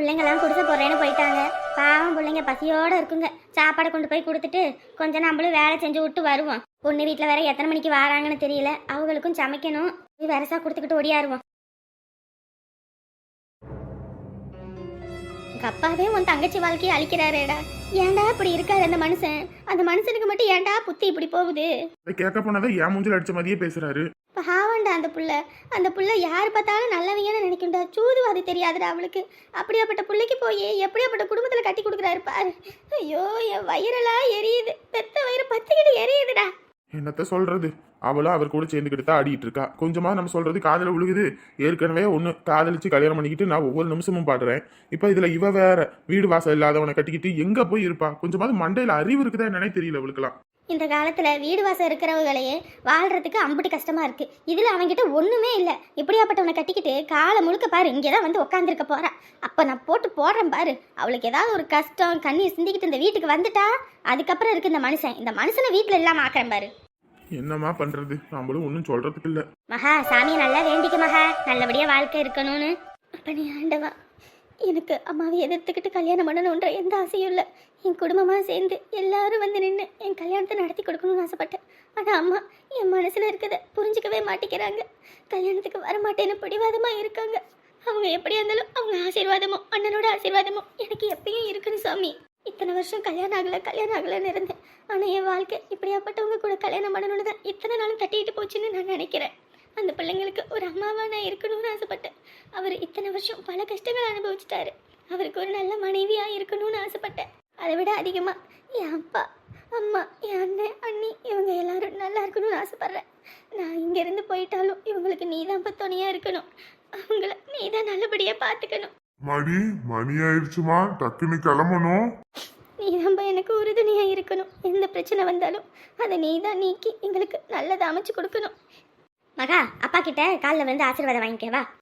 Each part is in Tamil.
பிள்ளைங்கெல்லாம் குடிசை போடுறேன்னு போயிட்டாங்க. பாவம் பிள்ளைங்க பசியோட இருக்குங்க. சாப்பாடை கொண்டு போய் கொடுத்துட்டு கொஞ்சம் நம்மளும் வேலை செஞ்சு விட்டு வருவோம். பொண்ணு வீட்டில் வேற எத்தனை மணிக்கு வராங்கன்னு தெரியல. அவங்களுக்கும் சமைக்கணும். வரசா கொடுத்துக்கிட்டு ஓடியாருவோம். உங்க அப்பாவே உன் தங்கச்சி வாழ்க்கையை அழிக்கிறாரேடா. ஏன்டா இப்படி இருக்காரு அந்த மனுஷன்? அந்த மனுஷனுக்கு மட்டும் ஏன்டா புத்தி இப்படி போகுது? கேட்க போனாதான் என் மூஞ்சில் அடிச்ச மாதிரியே பேசுறாரு. பாவண்டா அந்த புள்ள. அந்த புள்ள யார் பார்த்தாலும் நல்லவங்கன்னு நினைக்கும்டா சூதுவாது தெரியாதுடா அவளுக்கு. அப்படியாப்பட்ட பிள்ளைக்கு போய் எப்படியாப்பட்ட குடும்பத்தில் கட்டி கொடுக்குறாரு பாரு. ஐயோ என் வயிறெல்லாம் எரியுது. பெத்த வயிறு பத்துக்கிட்டு எரியுதுடா. என்னத்த சொல்றது? அவளும் அவர் கூட சேர்ந்துக்கிட்டு தான் ஆடிட்டு இருக்கா. கொஞ்சமா நம்ம சொல்றது காதல விழுகுது. ஏற்கனவே ஒன்று காதலிச்சு கல்யாணம் பண்ணிக்கிட்டு நான் ஒவ்வொரு நிமிஷமும் பாடுறேன். இப்போ இதுல இவ வேற வீடு வாசல் இல்லாதவனை கட்டிக்கிட்டு எங்க போய் இருப்பா? கொஞ்சமாவது மண்டையில் அறிவு இருக்குதா என்னன்னே தெரியல அவளுக்குலாம் இந்த காலத்துல வீடு வாசம் இருக்கிறவங்களையே வாழ்றதுக்கு அம்புட்டு கஷ்டமா இருக்கு. இதுல அவன்கிட்ட ஒண்ணுமே இல்ல. இப்படியாப்பட்டவனை கட்டிக்கிட்டு காலை முழுக்க பாரு இங்கதான் வந்து உட்காந்துருக்க போறா. அப்ப நான் போட்டு போடுறேன் பாரு. அவளுக்கு ஏதாவது ஒரு கஷ்டம் கண்ணீர் சிந்திக்கிட்டு இந்த வீட்டுக்கு வந்துட்டா அதுக்கப்புறம் இருக்கு இந்த மனுஷன். இந்த மனுஷனை வீட்டுல இல்லாம ஆக்குறேன் பாரு. என்னம்மா பண்றது? நம்மளும் ஒன்றும் சொல்றதுக்கு இல்ல. மகா சாமியை நல்லா வேண்டிக்க மகா. நல்லபடியா வாழ்க்கை இருக்கணும்னு. அப்ப நீ ஆண்டவா எனக்கு அம்மாவை எதிர்த்துக்கிட்டு கல்யாணம் பண்ணணுன்ற எந்த ஆசையும் இல்லை. என் குடும்பமாக சேர்ந்து எல்லாரும் வந்து நின்று என் கல்யாணத்தை நடத்தி கொடுக்கணும்னு ஆசைப்பட்டேன். ஆனால் அம்மா என் மனசில் இருக்கிறத புரிஞ்சுக்கவே மாட்டேங்கிறாங்க. கல்யாணத்துக்கு வரமாட்டேன்னு பிடிவாதமாக இருக்காங்க. அவங்க எப்படியா இருந்தாலும் அவங்க ஆசீர்வாதமோ அண்ணனோட ஆசீர்வாதமோ எனக்கு எப்பயும் இருக்குன்னு சாமி. இத்தனை வருஷம் கல்யாணம் ஆகலை கல்யாணம் ஆகலைன்னு இருந்தேன். ஆனால் என் வாழ்க்கை இப்படியாப்பட்டவங்க கூட கல்யாணம் பண்ணணும்னு தான் இத்தனை நாளும் தட்டிட்டு போச்சுன்னு நான் நினைக்கிறேன். அந்த பிள்ளைங்களுக்கு ஒரு அம்மாவா நான் இருக்கணும்னு ஆசைப்பட்டேன். அவர் இத்தனை வருஷம் பல கஷ்டங்கள் அனுபவிச்சிட்டாரு. அவருக்கு ஒரு நல்ல மனைவியா இருக்கணும்னு ஆசைப்பட்டேன். அதை விட அதிகமா என் அப்பா அம்மா என் அண்ணன் அண்ணி இவங்க எல்லாரும் நல்லா இருக்கணும்னு ஆசைப்படுறேன். நான் இங்கேருந்து போயிட்டாலும் இவங்களுக்கு நீ தான் துணையா இருக்கணும். அவங்கள நீ தான் நல்லபடியா பார்த்துக்கணும் மடி மணி ஆயிடுச்சுமா. டக்குன்னு கிளம்பணும். நீ தான் எனக்கு உறுதுணையா இருக்கணும். எந்த பிரச்சனை வந்தாலும் அதை நீ தான் நீக்கி எங்களுக்கு நல்லதை அமைச்சு கொடுக்கணும். மகா அப்பா கிட்ட காலில் வந்து ஆசீர்வாதம் வாங்கிக்கவா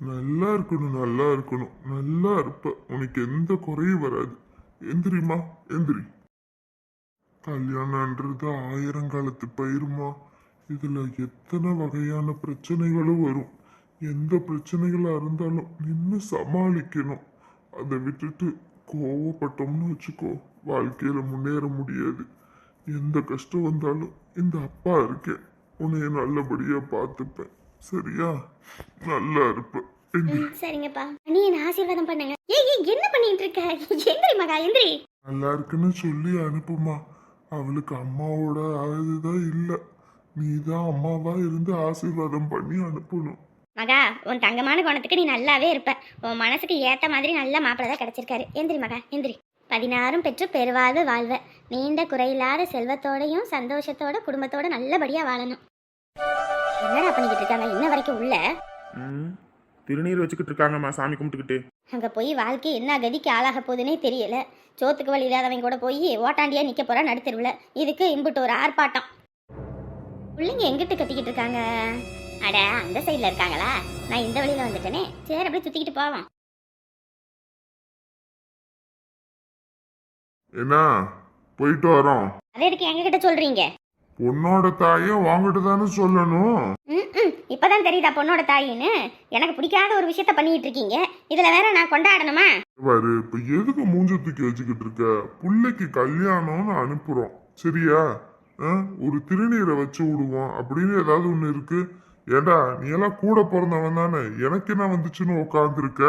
நல்லா இருக்கணும் நல்லா இருக்கணும். நல்லா இருப்ப. உனக்கு எந்த குறையும் வராது. எந்திரிமா எந்திரி. கல்யாணம்ன்றது ஆயிரங்காலத்து பயிருமா? இதுல எத்தனை வகையான பிரச்சனைகளும் வரும். எந்த பிரச்சனைகளா இருந்தாலும் நின்று சமாளிக்கணும். அதை விட்டுட்டு கோவப்பட்டோம்னு வச்சுக்கோ. வாழ்க்கையில முன்னேற முடியாது. எந்த கஷ்டம் வந்தாலும் இந்த அப்பா இருக்கேன். உன்னைய நல்லபடியா பார்த்துப்பேன். சரியா? நல்லா இருப்ப. எந்திரி ம், சரிங்கப்பா. நீ என்ன ஆசீர்வாதம் பண்ணுங்க. ஏய் ஏய் என்ன பண்ணிட்டு இருக்க? எந்திரி மகா எந்திரி. நல்லா இருக்குன்னு சொல்லி அனுப்புமா. அவளுக்கு அம்மாவோட அதுதான் இல்லை. நீ தான் அம்மாவா இருந்து ஆசீர்வாதம் பண்ணி அனுப்பணும். மகா உன் தங்கமான குணத்துக்கு நீ நல்லாவே இருப்ப. உன் மனசுக்கு ஏத்த மாதிரி நல்ல மாப்பிள்ளை தான் கிடைச்சிருக்காரு. எந்திரி மகா எந்திரி. பதினாறும் பெற்று பெருவாழ்வு வாழ்வ. நீண்ட குறையில்லாத செல்வத்தோடையும் சந்தோஷத்தோட குடும்பத்தோட நல்லபடியா வாழணும். என்னடா பண்ணிக்கிட்டு இருக்காங்க? இன்ன வரைக்கும் உள்ள. ம் திருநீர் வச்சுக்கிட்டு இருக்காங்கம்மா சாமி கும்பிட்டுக்கிட்டு. அங்க போய் வாழ்க்கை என்ன கதிக்கு ஆளாக போகுதுன்னே தெரியல. சோத்துக்கு வழி இல்லாதவங்க கூட போய் ஓட்டாண்டியா நிக்க போறா நடுத்தருவுல இதுக்கு இம்புட்டு ஒரு ஆர்ப்பாட்டம். பிள்ளைங்க எங்கிட்டு கத்திக்கிட்டு இருக்காங்க? அட அந்த சைடுல இருக்காங்களா? நான் இந்த வழியில வந்துட்டேனே. சரி அப்படியே சுத்திக்கிட்டு போவோம். என்ன? போயிட்டு வரோம். அதே எதுக்கு எங்க கிட்ட சொல்றீங்க? பொண்ணோட தாயை வாங்கிட்டு தானே சொல்லணும். ம் இப்பதான் தெரியுதா பொண்ணோட தாயின்னு? எனக்கு பிடிக்காத ஒரு விஷயத்த பண்ணிட்டு இருக்கீங்க. இதுல வேற நான் கொண்டாடணுமா? பாரு இப்ப எதுக்கு மூஞ்ச தூக்கி வச்சுக்கிட்டு இருக்க? புள்ளைக்கு கல்யாணம்னு அனுப்புறோம். சரியா? ஒரு திருநீரை வச்சு விடுவோம். அப்படின்னு ஏதாவது ஒண்ணு இருக்கு. ஏண்டா நீ எல்லாம் கூட பிறந்தவன் தானே? எனக்கு என்ன வந்துச்சுன்னு உட்காந்துருக்க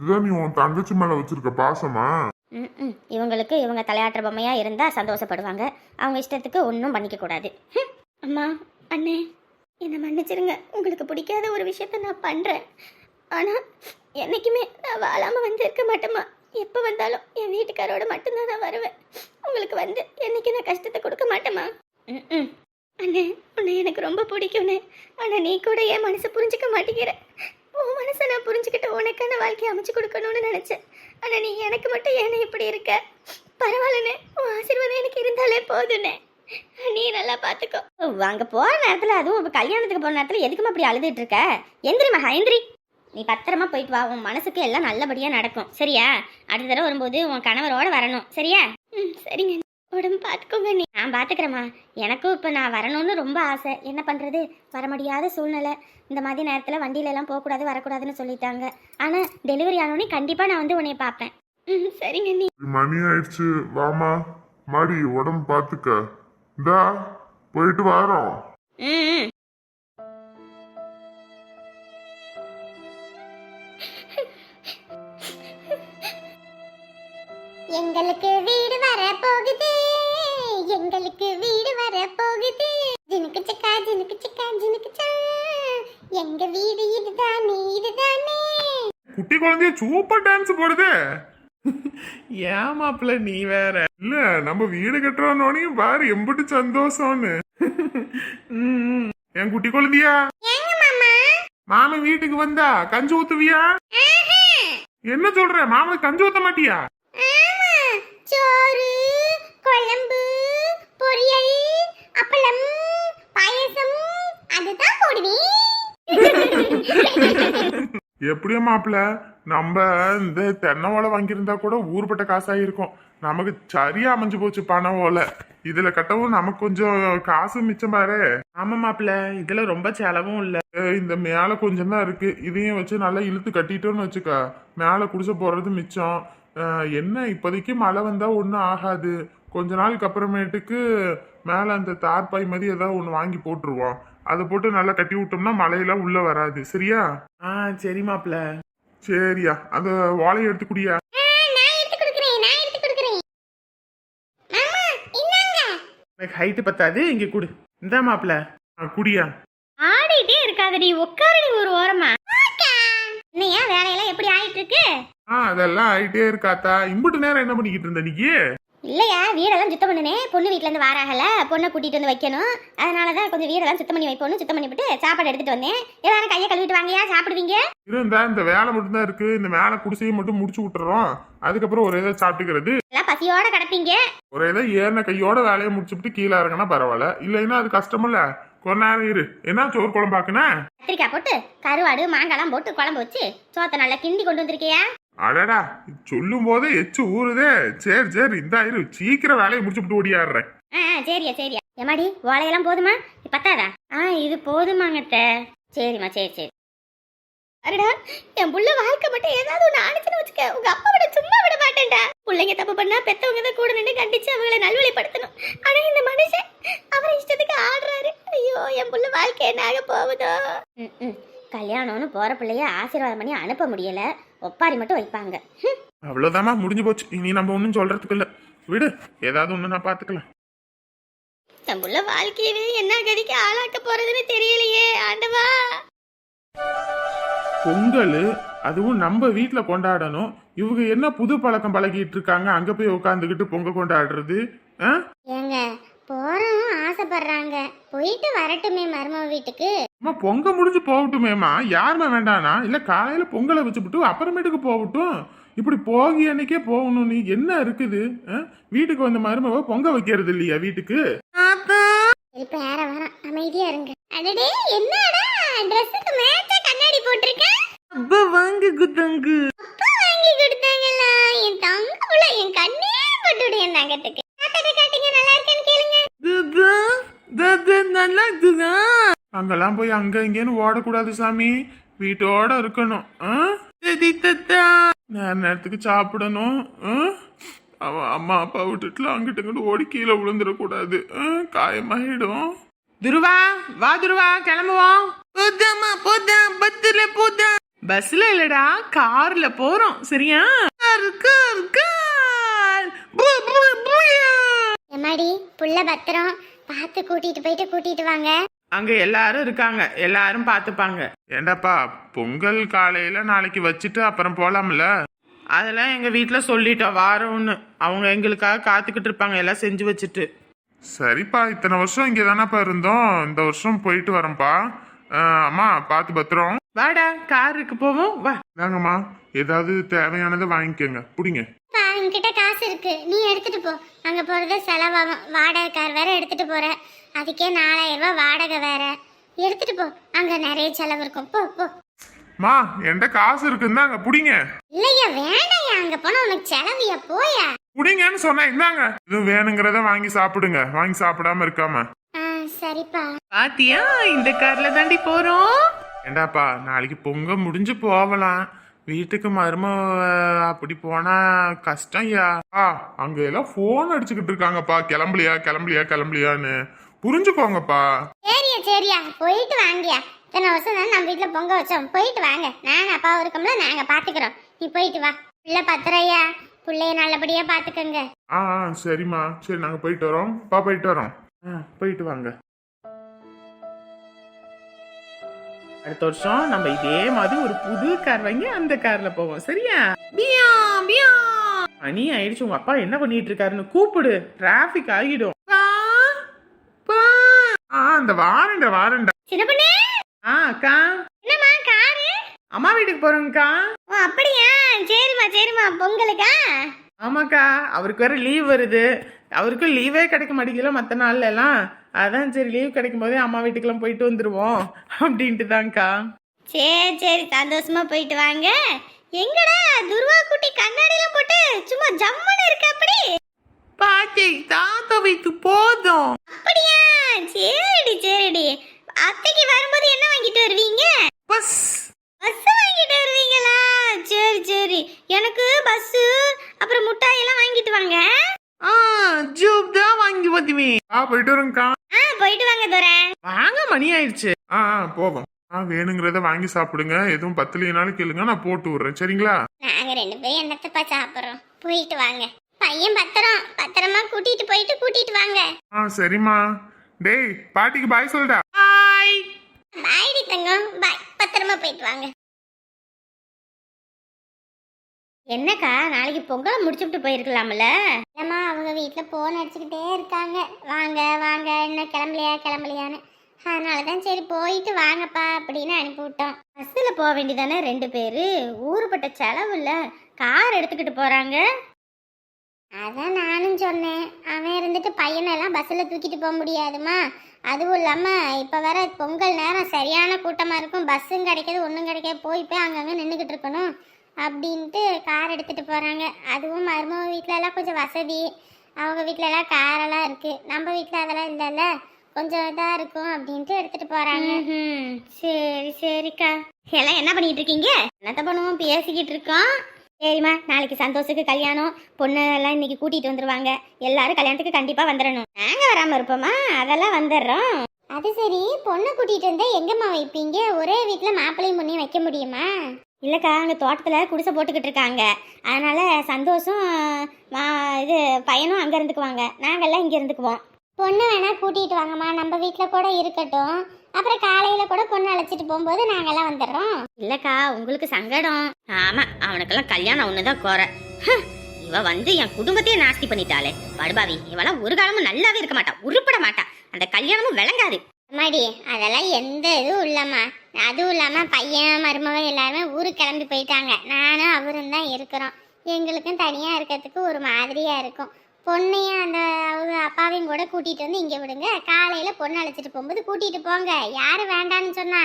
இதுதான் நீ உன் தங்கச்சி மேல வச்சிருக்க பாசமா? ம் ம் இவங்களுக்கு இவங்க தலையாட்டுற பொம்மையா இருந்தா சந்தோஷப்படுவாங்க. அவங்க இஷ்டத்துக்கு ஒன்றும் பண்ணிக்க கூடாது. ஹம். அம்மா அண்ணே என்னை மன்னிச்சிருங்க. உங்களுக்கு பிடிக்காத ஒரு விஷயத்த நான் பண்றேன். ஆனா என்னைக்குமே நான் வாழாம வந்து இருக்க மாட்டேம்மா. எப்போ வந்தாலும் என் வீட்டுக்காரோட மட்டும்தான் நான் வருவேன். உங்களுக்கு வந்து என்னைக்கு நான் கஷ்டத்தை கொடுக்க மாட்டேம்மா. ம் அண்ணே உன்னை எனக்கு ரொம்ப பிடிக்கும்ண்ணே ஆனால் நீ கூட என் மனசை புரிஞ்சுக்க மாட்டேங்கிற. உன் மனசை நான் புரிஞ்சுக்கிட்டு உனக்கான வாழ்க்கையை அமைச்சு கொடுக்கணும்னு நினச்சேன். ஆனால் நீ எனக்கு மட்டும் ஏன் இப்படி இருக்க? பரவாயில்லண்ணே உன் ஆசீர்வாதம் எனக்கு இருந்தாலே போதுண்ணே. நீ நல்லா பார்த்துக்கோ அங்கே போகிற நேரத்தில் அதுவும் இப்போ கல்யாணத்துக்கு போகிற நேரத்தில் எதுக்குமா அப்படி அழுதுட்டு இருக்க? எந்திரி மகா எந்திரி நீ பத்திரமா போயிட்டு வா உன் மனசுக்கு எல்லாம் நல்லபடியாக நடக்கும். சரியா? அடுத்த தடவை வரும்போது உன் கணவரோட வரணும். சரியா? ம் சரிங்க. உடம்பு பார்த்துக்கோங்க நீ. நான் பார்த்துக்கிறேம்மா எனக்கும் இப்போ நான் வரணும்னு ரொம்ப ஆசை. என்ன பண்ணுறது வர முடியாத சூழ்நிலை. இந்த மாதிரி நேரத்தில் வண்டியில எல்லாம் போகக்கூடாது வரக்கூடாதுன்னு சொல்லிட்டாங்க. ஆனால் டெலிவரி ஆனோடனே கண்டிப்பாக நான் வந்து உன்னை பார்ப்பேன். ம் சரிங்க நீ. மணி ஆயிடுச்சு. வாமா. மாடி உடம்பு பார்த்துக்க. இந்தா போயிட்டு வரோம். ம் எங்களுக்கு வீடு வர போகுது ஜினுக்கு சிக்கா ஜினுக்கு சிக்கா ஜினுக்கு சா எங்க வீடு இதுதானே இதுதானே. குட்டி குழந்தைய சூப்பர் டான்ஸ் போடுது. மாப்பிள்ள நீ வேற? இல்ல நம்ம வீடு கட்டுறோன்னோனையும் பாரு எம்பிட்டு சந்தோஷம்னு. ம், என் குட்டி குழந்தையா? ஏங்க மாமா? மாமன் வீட்டுக்கு வந்தா கஞ்சி ஊத்துவியா? என்ன சொல்ற மாமனுக்கு கஞ்சி ஊத்த மாட்டியா? ஆமா. சோறு குழம்பு பொரியல் அப்பளம் பாயசம் அதுதான் போடுவேன். எப்படியோ மாப்பிள்ள நம்ம இந்த தென்னை ஓலை வாங்கியிருந்தா கூட ஊர்பட்ட காசாயிருக்கும். நமக்கு சரியா அமைஞ்சு போச்சு பண ஓலை. இதுல கட்டவும் நமக்கு கொஞ்சம் காசு மிச்சம் பாரு. ஆமா மாப்பிள்ள இதுல ரொம்ப செலவும் இல்ல. இந்த மேல கொஞ்சம் தான் இருக்கு. இதையும் வச்சு நல்லா இழுத்து கட்டிட்டோம்னு வச்சுக்க. மேல குடிசை போறது மிச்சம். என்ன இப்போதைக்கு மழை வந்தா ஒன்றும் ஆகாது. கொஞ்ச நாளுக்கு அப்புறமேட்டுக்கு மேல அந்த தார்பாய் மாதிரி ஏதாவது ஒன்று வாங்கி போட்டுருவோம். அதை போட்டு நல்லா கட்டி விட்டோம்னா மழையெல்லாம் உள்ள வராது. சரியா? ஆ சரி மாப்பிள்ள சரியா. அந்த ஓலையை எடுத்து குடியா? நான் எடுத்து கொடுக்குறேன் நான் எடுத்து கொடுக்குறேன். மாமா இந்தாங்க. எனக்கு ஹைட்டு பத்தாது இங்க குடு. இந்த மாப்பிள்ள குடியா? ஆடிட்டே இருக்காதடி உட்காரடி ஒரு ஓரமா. என்னையா வேலையெல்லாம் எப்படி ஆயிட்டு இருக்கு? ஆ அதெல்லாம் ஆயிட்டே இருக்காத்தா இம்புட்டு நேரம் என்ன பண்ணிக்கிட்டு இருந்த நீ? இல்லையா வீடெல்லாம் சுத்தம் பண்ணுனேன் பொண்ணு வீட்ல இருந்து வாராகல பொண்ணை கூட்டிட்டு வந்து வைக்கணும். அதனால தான் கொஞ்சம் வீடெல்லாம் சுத்தம் பண்ணி வைப்போம்னு சுத்தம் பண்ணிவிட்டு சாப்பாடு எடுத்துட்டு வந்தேன். எல்லாரும் கையை கழுவிட்டு வாங்கயா சாப்பிடுவீங்க? இருந்தா இந்த வேலை மட்டும்தான் இருக்கு. இந்த மேலே குடிசையை மட்டும் முடிச்சு விட்டுறோம். அதுக்கப்புறம் ஒரு இதை சாப்பிட்டுக்கிறது. எல்லாம் பசியோட கிடப்பீங்க. ஒரு இதை ஏறின கையோட வேலையை முடிச்சுட்டு கீழே இறங்கினா பரவாயில்ல. இல்லைன்னா அது கஷ்டமில்ல. கொஞ்ச நேரம் இரு. என்ன சோறு குழம்பாக்குன கத்திரிக்காய் போட்டு கருவாடு மாங்காய்லாம் போட்டு குழம்பு வச்சு சோத்தை நல்லா கிண்டி கொண்டு வந்திருக்கியா? அடடா சொல்லும் போதே எச்சு ஊறுதே. சரி சரி இந்த இரு சீக்கிரம் வேலையை முடிச்சுட்டு ஓடியாடுறேன். ஆ ஆ, சரியா சரியா. எம்மாடி ஓலையெல்லாம் போதுமா? பத்தாதா? ஆ இது போதுமாங்கத்த. சரிம்மா சரி சரி. அடடா என் புள்ள வாழ்க்கை மட்டும் ஏதாவது ஒன்று ஆனிச்சுன்னு வச்சுக்க. உங்க அப்பா விட சும்மா விட மாட்டேன்டா. பிள்ளைங்க தப்பு பண்ணா பெத்தவங்க தான் கூட நின்று கண்டிச்சு அவங்கள நல்வழிப்படுத்தணும். ஆனா இந்த மனுஷன் அவர் இஷ்டத்துக்கு ஆடுறாரு ஐயோ என் புள்ள வாழ்க்கை என்ன ஆக போகுதோ? ம், ம். கல்யாணம்னு போற பிள்ளைய ஆசீர்வாதம் பண்ணி அனுப்ப முடியல. ஒப்பாரி மட்டும் வைப்பாங்க. அவ்வளோதாம்மா முடிஞ்சு போச்சு. இனி நம்ம ஒன்றும் சொல்றதுக்கு இல்ல விடு ஏதாவது ஒன்று நான் பார்த்துக்கலாம் என் புள்ள வாழ்க்கையவே என்ன கதிக்கு ஆளாக்க போறதுன்னு தெரியலையே ஆண்டவா. பொங்கல் அதுவும் நம்ம வீட்டில் கொண்டாடணும். இவங்க என்ன புது பழக்கம் பழகிட்டு இருக்காங்க? அங்கே போய் உட்காந்துக்கிட்டு பொங்கல் கொண்டாடுறது ஏங்க போறோம் ஆசைப்படுறாங்க. போயிட்டு வரட்டுமே மருமக வீட்டுக்கு. அம்மா பொங்க முடிஞ்சு போகட்டுமேம்மா. யாருமே வேண்டானா? இல்லை காலையில் பொங்கலை வச்சுவிட்டு அப்புறமேட்டுக்கு போகட்டும். இப்படி போகி அன்னைக்கே போகணும். நீ என்ன இருக்குது? வீட்டுக்கு வந்த மருமவ பொங்க வைக்கிறது இல்லையா வீட்டுக்கு? இப்ப யார வர. அமைதியா இருங்க. அடடே என்னடா? மேட்சா கண்ணாடி போட்டிருக்க? அப்பா வாங்கி குத்தங்கு. அப்பா வாங்கி கொடுத்தாங்களா? என் தங்க புள்ள என் கண்ணே போட்டுடு என் தங்கத்துக்கு காட்டுங்க காட்டுங்க நல்லா இருக்கேன்னு கேளுங்க. நல்லா இருக்குதா? அங்கெல்லாம் போய் அங்க இங்கேன்னு ஓடக்கூடாது சாமி. வீட்டோட இருக்கணும். ஆ? நேர நேரத்துக்கு சாப்பிடணும்? அவன் அம்மா அப்பா விட்டுட்டுல அங்கிட்ட இங்கிட்டு ஓடி கீழே விழுந்துடக்கூடாது. ஆ? காயமாயிடும். துருவா வா துருவா கிளம்புவோம். போதாமா போதா பஸ்ல போதா பஸ்ல இல்லடா கார்ல போறோம் சரியா? Car car. எம்மாடி புள்ள பத்திரம் பார்த்து கூட்டிட்டு போயிட்டு கூட்டிட்டு வாங்க. அங்க எல்லாரும் இருக்காங்க. எல்லாரும் பாத்துப்பாங்க. ஏண்டாப்பா பொங்கல் காலையில நாளைக்கு வச்சுட்டு அப்புறம் போலாம்ல? அதெல்லாம் எங்க வீட்ல சொல்லிட்டோம். வாரம்னு அவங்க எங்களுக்காக காத்துக்கிட்டு இருப்பாங்க. எல்லாம் செஞ்சு வச்சுட்டு. சரிப்பா இத்தனை வருஷம் இங்கே தானப்பா இருந்தோம். இந்த வருஷம் போயிட்டு வரேன்ப்பா ஆ, அம்மா பார்த்து பத்திரம். வாடா காருக்கு போவோம். வா. இந்தாங்கம்மா ஏதாவது தேவையானதை வாங்கிக்கோங்க. பிடிங்க பா என்கிட்ட காசு இருக்கு. நீ எடுத்துட்டு போ. அங்க போறது செலவாகும். வாடகை கார் வேற எடுத்துட்டு போற. அதுக்கே நாலாயிரம் ரூபாய் வாடகை வேற. எடுத்துட்டு போ. அங்க நிறைய செலவு இருக்கும். போ போ. மா என்கிட்ட காசு இருக்குந்தாங்க பிடிங்க இல்லையா வேண்டாயா? அங்க போனா உனக்கு செலவியா? போயா? குடிங்கன்னு சொன்னேன் இந்தாங்க. இது வேணுங்கிறத வாங்கி சாப்பிடுங்க. வாங்கி சாப்பிடாம இருக்காம. ஆ சரிப்பா. பாத்தியா? இந்த கார்ல தாண்டி போறோம். ஏண்டாப்பா நாளைக்கு பொங்க முடிஞ்சு போகலாம் வீட்டுக்கு மரும அப்படி போனா கஷ்டம் யா ஆ அங்க எல்லாம் போன் அடிச்சுக்கிட்டு இருக்காங்கப்பா. கிளம்பலையா கிளம்பலையா கிளம்பலையான்னு. புரிஞ்சுக்கோங்கப்பா சரியா சரியா. போயிட்டு வாங்கயா இத்தனை வருஷம் தான் நம்ம வீட்டில் பொங்க வச்சோம். போயிட்டு வாங்க. நான் அப்பா இருக்கோம்ல நாங்கள் பார்த்துக்குறோம் நீ போயிட்டு வா. பிள்ளை பத்திரையா பிள்ளைய நல்லபடியா பார்த்துக்கங்க ஆ ஆ, சரிம்மா. சரி நாங்க போயிட்டு வரோம். பா போயிட்டு வரோம். ஆ போயிட்டு வாங்க. அடுத்த வருஷம் நம்ம இதே மாதிரி ஒரு புது கார் வாங்கி அந்த கார்ல போவோம். சரியா? பியா பியா. மணி ஆயிடுச்சு. உங்க அப்பா என்ன பண்ணிட்டு இருக்காருன்னு கூப்பிடு. டிராபிக் ஆகிடும். பா, பா. ஆ இந்த வாரண்ட வாரண்ட. ஆ அக்கா. என்னம்மா காரு? அம்மா வீட்டுக்கு போறோங்கக்கா. ஓ அப்படியா? சரிம்மா சரிம்மா. பொங்கலுக்கா? ஆமாக்கா. அவருக்கு வேற லீவ் வருது. அவருக்கும் லீவே கிடைக்க மாட்டேங்கல மற்ற நாள்ல எல்லாம். அதான் சரி லீவ் கிடைக்கும் போதே அம்மா வீட்டுக்கெல்லாம் போயிட்டு வந்துருவோம். அப்படின்ட்டு தான்க்கா சரி சரி சந்தோஷமா போயிட்டு வாங்க. எங்கடா துருவா குட்டி கண்ணாடிலாம் போட்டு சும்மா ஜம்முன்னு இருக்க அப்படி? பாட்டி தாத்தா வைத்து போதும். அப்படியா? சரிடி சரிடி. அத்தைக்கு வரும்போது என்ன வாங்கிட்டு வருவீங்க? பஸ். பஸ் வாங்கிட்டு வருவீங்களா? சரி சரி. எனக்கு பஸ் அப்புறம் முட்டாய் எல்லாம் வாங்கிட்டு வாங்க. வந்துமே ஆ போயிட்டு வரோங்கக்கா ஆ போயிட்டு வாங்க துரை. வாங்க மணி ஆயிடுச்சு. ஆ ஆ போவோம். ஆ வேணுங்கிறத வாங்கி சாப்பிடுங்க. எதுவும் பத்தலைனாலும் கேளுங்க. நான் போட்டு விடுறேன். சரிங்களா? நாங்க ரெண்டு பேரும் என்னத்தப்பா சாப்பிடுறோம்? போயிட்டு வாங்க. பையன் பத்திரம் பத்திரமா கூட்டிட்டு போயிட்டு கூட்டிட்டு வாங்க. ஆ சரிம்மா. டேய் பாட்டிக்கு பாய் சொல்டா. ஹாய் பாய்டி தங்கம். பாய் பத்திரமா போயிட்டு வாங்க. என்னக்கா நாளைக்கு பொங்கலை முடிச்சுட்டு போயிருக்கலாம்ல? இல்லம்மா அவங்க வீட்டில் போன் அடிச்சுக்கிட்டே இருக்காங்க. வாங்க வாங்க என்ன கிளம்பலையா கிளம்பலையான்னு. அதனால தான் சரி போயிட்டு வாங்கப்பா அப்படின்னு அனுப்பி விட்டோம். பஸ்ஸில் போக வேண்டியதானே ரெண்டு பேர்? ஊருப்பட்ட செலவு இல்லை. கார் எடுத்துக்கிட்டு போகிறாங்க அதான் நானும் சொன்னேன். அவன் இருந்துட்டு பையனெல்லாம் பஸ்ஸில் தூக்கிட்டு போக முடியாதுமா அதுவும் இல்லாமல் இப்போ வேற பொங்கல் நேரம் சரியான கூட்டமாக இருக்கும். பஸ்ஸும் கிடைக்காது ஒன்றும் கிடைக்காது. போய் போய் அங்கங்கே நின்றுக்கிட்டு இருக்கணும். அப்படின்ட்டு கார் எடுத்துகிட்டு போகிறாங்க அதுவும் மருமக வீட்டிலலாம் கொஞ்சம் வசதி. அவங்க வீட்டிலலாம் காரெல்லாம் இருக்குது நம்ம வீட்டில் அதெல்லாம் இல்லைல்ல. கொஞ்சம் இதாக இருக்கும் அப்படின்ட்டு எடுத்துகிட்டு போகிறாங்க சரி சரிக்கா. எல்லாம் என்ன பண்ணிட்டு இருக்கீங்க? என்னத்த பண்ணுவோம்? பேசிக்கிட்டு இருக்கோம். சரிம்மா நாளைக்கு சந்தோஷத்துக்கு கல்யாணம். பொண்ணு எல்லாம் இன்னைக்கு கூட்டிட்டு வந்துருவாங்க. எல்லாரும் கல்யாணத்துக்கு கண்டிப்பா வந்துடணும் நாங்க வராம இருப்போமா? அதெல்லாம் வந்துடுறோம் அது சரி பொண்ணு கூட்டிட்டு வந்தா எங்கம்மா வைப்பீங்க? ஒரே வீட்டுல மாப்பிள்ளையும் பொண்ணையும் வைக்க முடியுமா? இல்லைக்கா அங்கே தோட்டத்தில் குடிசை போட்டுக்கிட்டு இருக்காங்க. அதனால் சந்தோஷம் இது பையனும் அங்கே இருந்துக்குவாங்க. நாங்கெல்லாம் இங்கே இருந்துக்குவோம். பொண்ணு வேணால் கூட்டிகிட்டு வாங்கம்மா. நம்ம வீட்டில் கூட இருக்கட்டும். அப்புறம் காலையில் கூட பொண்ணு அழைச்சிட்டு போகும்போது நாங்கள்லாம் வந்துடுறோம். இல்லைக்கா உங்களுக்கு சங்கடம். ஆமாம் அவனுக்கெல்லாம் கல்யாணம் ஒன்று தான் குறை ஹம், இவ வந்து என் குடும்பத்தையே நாஸ்தி பண்ணிட்டாளே. படுபாவி இவெல்லாம் ஒரு காலமும் நல்லாவே இருக்க மாட்டா. உருப்பட மாட்டா. அந்த கல்யாணமும் விளங்காது. அம்மாடி அதெல்லாம் எந்த இதுவும் இல்லைம்மா. அதுவும் இல்லாமல் பையன் மருமக எல்லாருமே ஊருக்கு கிளம்பி போயிட்டாங்க. நானும் அவரும் தான் இருக்கிறோம். எங்களுக்கும் தனியாக இருக்கிறதுக்கு ஒரு மாதிரியாக இருக்கும். பொண்ணையும் அந்த அவங்க அப்பாவையும் கூட கூட்டிகிட்டு வந்து இங்கே விடுங்க. காலையில் பொண்ணு அழைச்சிட்டு போகும்போது கூட்டிகிட்டு போங்க. யார் வேண்டான்னு சொன்னா?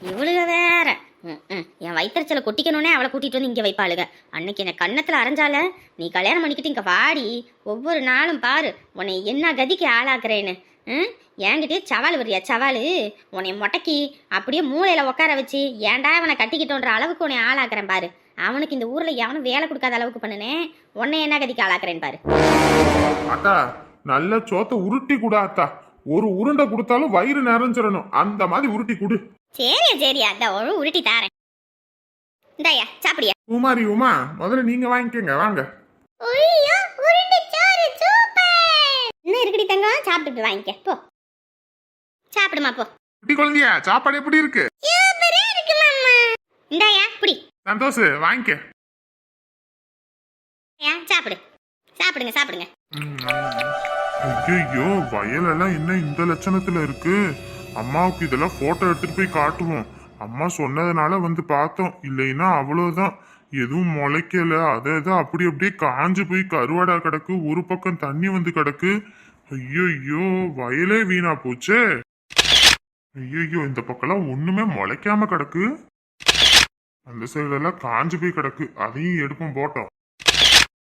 இவளுக வேற. ம், என் வயிற்றுச்சலை கொட்டிக்கணும்னே அவளை கூட்டிட்டு வந்து இங்க வைப்பாளுங்க. அன்னைக்கு என்ன கன்னத்தில் அரைஞ்சால நீ கல்யாணம் பண்ணிக்கிட்டு இங்க வாடி. ஒவ்வொரு நாளும் பாரு உன்னை என்ன கதிக்கு ஆளாக்குறேன்னு. ம்? என்கிட்டயே சவால் வரியா சவால்? உன்னை முடக்கி அப்படியே மூளையில உட்கார வச்சு ஏன்டா அவனை கட்டிக்கிட்டோன்ற அளவுக்கு உன்னை ஆளாக்குறேன் பாரு. அவனுக்கு இந்த ஊர்ல எவனும் வேலை கொடுக்காத அளவுக்கு பண்ணுனேன் உன்னை என்ன கதிக்கு ஆளாக்குறேன் பாரு. அத்தா நல்ல சோத்தை உருட்டி கூட அத்தா ஒரு உருண்டை கொடுத்தாலும் வயிறு நிறைஞ்சிடணும். அந்த மாதிரி உருட்டி கொடு. சரியா சரியா. அந்த ஒரு உருட்டி தாரேன். இந்தாயா சாப்பிடியா உமாரி உமா. முதல்ல நீங்க வாங்கிக்கோங்க வாங்க. ஐயோ இன்னும் இருக்குடி தங்கம். சாப்பிட்டு வாங்கிக்க. போ. சாப்பிடுமா போ. குட்டி குழந்தையா? சாப்பாடு எப்படி இருக்கு? சூப்பரா இருக்கு மாமா. இந்தாயா புடி சந்தோஷ் வாங்கிக்க. ஐயா சாப்பிடு. சாப்பிடுங்க சாப்பிடுங்க. ஐயோ வயலெல்லாம் என்ன இந்த லட்சணத்துல இருக்கு? அம்மாவுக்கு இதெல்லாம் போட்டோ எடுத்துட்டு போய் காட்டுவோம். அம்மா சொன்னதுனால வந்து பார்த்தோம். இல்லைன்னா அவ்வளவுதான். எதுவும் முளைக்கல. அதை இதை அப்படி அப்படியே காஞ்சு போய் கருவாடா கிடக்கு. ஒரு பக்கம் தண்ணி வந்து கிடக்கு. ஐயோ வயலே வீணா போச்சே. ஐயோ இந்த பக்கம்லாம் ஒண்ணுமே முளைக்காம கிடக்கு. அந்த சைடெல்லாம் காஞ்சு போய் கிடக்கு. அதையும் எடுப்போம் போட்டோம்.